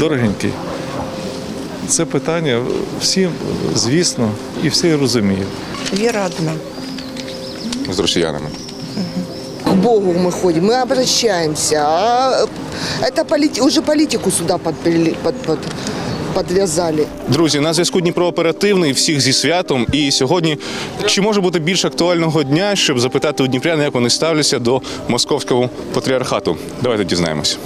Дорогенький, це питання всім, звісно, і всі розуміють. Вера одна. з росіянами. К Богу мы ходим, мы обращаемся. А это полит- уже политику сюда подпили- под, под- подвязали. Друзі, на зв'язку Дніпро оперативний. Всіх зі святом. І сьогодні чи може бути більш актуального дня, щоб запитати у дніпрян, як вони ставляться до московського патріархату? Давайте дізнаємось.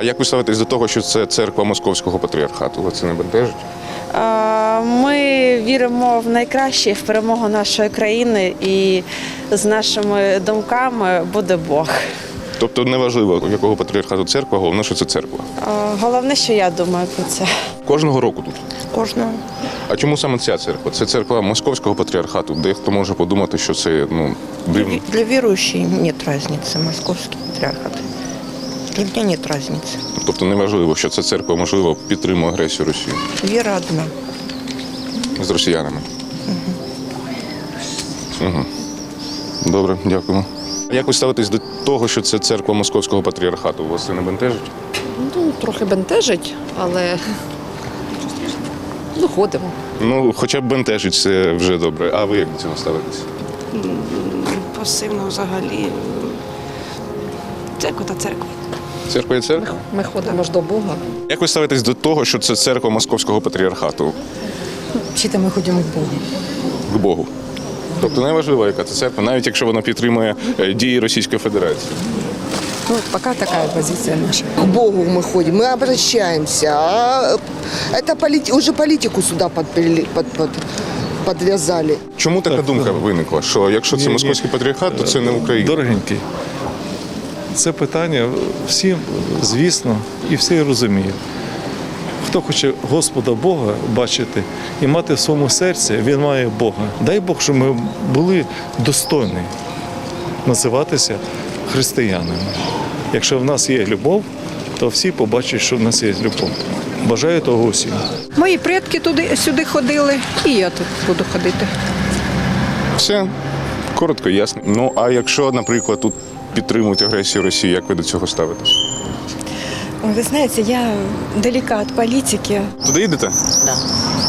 А як ви ставитесь до того, що це церква московського патріархату? Ви це не бентежить? Ми віримо в найкраще, в перемогу нашої країни, і з нашими думками буде Бог. Тобто неважливо, якого патріархату церква, головне, що це церква. Головне, що я думаю про це. Кожного року тут. Кожного. А чому саме ця церква? Це церква московського патріархату. Дехто може подумати, що це ну дивно. Для верующих нет разницы, московский патриархат. Для меня нет разницы. Тобто неважливо, що ця церква можливо підтримує агресію Росії Вера одна. з росіянами. Угу. Добре, дякуємо. Як ви ставитесь до того, що це церква московського патріархату? Вас це не бентежить? Ну, трохи бентежить, але ну, ходимо. Ну, хоча б бентежить, це вже добре. А ви як до цього ставитесь? пасивно взагалі. Церква та церква. Церква і церква? Ми ходимо ж до Бога. Як ви ставитесь до того, що це церква московського патріархату Вчити ми ходимо к Богу. к Богу? Тобто неважливо, яка це церква, навіть якщо вона підтримує е, дії Російської Федерації. Ну, поки така позиція наша. К Богу мы ходим, мы обращаемся. А это полит- уже политику сюда подпили- под, под, подвязали. Чому така думка виникла? Що якщо це Ні, ні. московський патріархат, то це не Україна? Дорогенький, це питання всім, звісно, і всі розуміють. Хто хоче Господа Бога бачити і мати в своєму серці, він має Бога. Дай Бог, щоб ми були достойні називатися християнами. Якщо в нас є любов, то всі побачать, що в нас є любов. Бажаю того усім. Мої предки туди сюди ходили, і я тут буду ходити. Все коротко, ясно. Ну а якщо, наприклад, тут підтримують агресію Росії, як ви до цього ставитесь? Вы знаете, я далека от политики. Туди йдете? Да.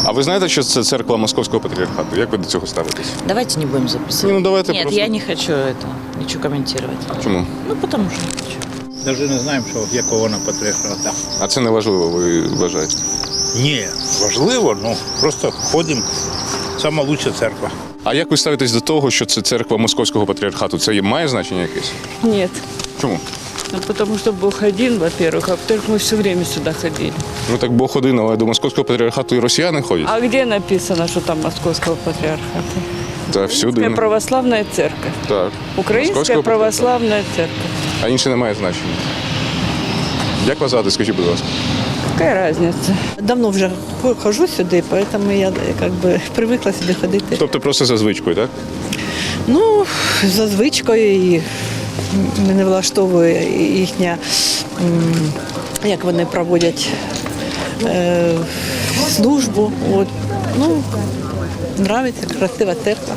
А ви знаєте, що це церква московського патріархату? Як ви до цього ставитесь? Давайте не будем записывать. Ну, давайте Нет, просто- я не хочу это, ничего комментировать. Чому? Ну, потому что не хочу. Навіть не знаємо, що якого вона патріархата. А це не важливо, ви вважаєте? Ні, важливо, ну просто ходимо. Сама лучша церква. А як ви ставитесь до того, що це церква московського патріархату? Це є- має значення якесь? Нет, Чому? ну, потому что Бог один, во-первых, а во-вторых, мы все время сюда ходили. Ну так Бог один, але до московського патріархату і росіяни ходять. А где написано, что там Московского патриархата? Та всюди. Украинская православная церковь. Так. Украинская Московського православная церковь. А інше не має значення. Як вас звати, скажіть, будь ласка? Какая разница? Давно вже хожу сюди, поэтому я як би привикла сюди ходити. Тобто просто за звичкою, так? Ну, за звичкою і мене влаштовує їхня, м, як вони проводять е, службу. От. Ну, нравиться, красива церква.